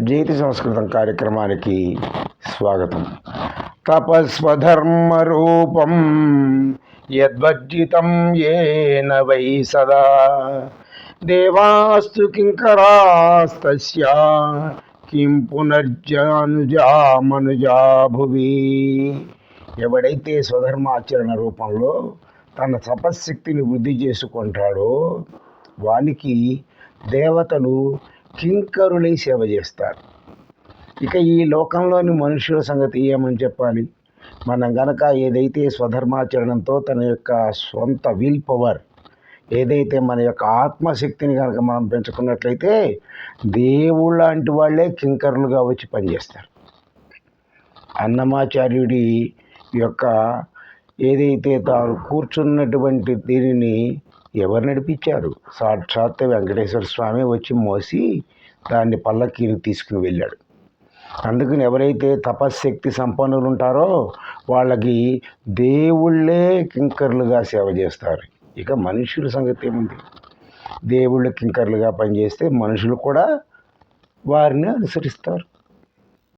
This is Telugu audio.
జైతి సంస్కృతం కార్యక్రమానికి స్వాగతం. తపస్వధర్మ రూపం యద్వజ్జితం ఏన వై సదా. దేవాస్తు కింకరాస్తస్య కిం పునర్జనుజా భువి. ఎవడైతే స్వధర్మాచరణ రూపంలో తన తపశ్శక్తిని వృద్ధి చేసుకుంటాడో వానికి దేవతలు కింకరులై సేవ చేస్తారు. ఇక ఈ లోకంలోని మనుషుల సంగతి ఏమని చెప్పాలి? మనం గనక ఏదైతే స్వధర్మాచరణంతో తన యొక్క సొంత విల్ పవర్ ఏదైతే మన యొక్క ఆత్మశక్తిని కనుక మనం పెంచుకున్నట్లయితే దేవుళ్ళ లాంటి వాళ్ళే కింకరులుగా వచ్చి పనిచేస్తారు. అన్నమాచార్యుడి యొక్క ఏదైతే తాను కూర్చున్నటువంటి దీనిని ఎవరు నడిపించారు? సాక్షాత్ వెంకటేశ్వర స్వామి వచ్చి మోసి దాన్ని పల్లకీని తీసుకుని వెళ్ళాడు. అందుకని ఎవరైతే తపశ్శక్తి సంపన్నులు ఉంటారో వాళ్ళకి దేవుళ్ళే కింకర్లుగా సేవ చేస్తారు. ఇక మనుషుల సంగతి ఏముంది? దేవుళ్ళు కింకర్లుగా పనిచేస్తే మనుషులు కూడా వారిని అనుసరిస్తారు.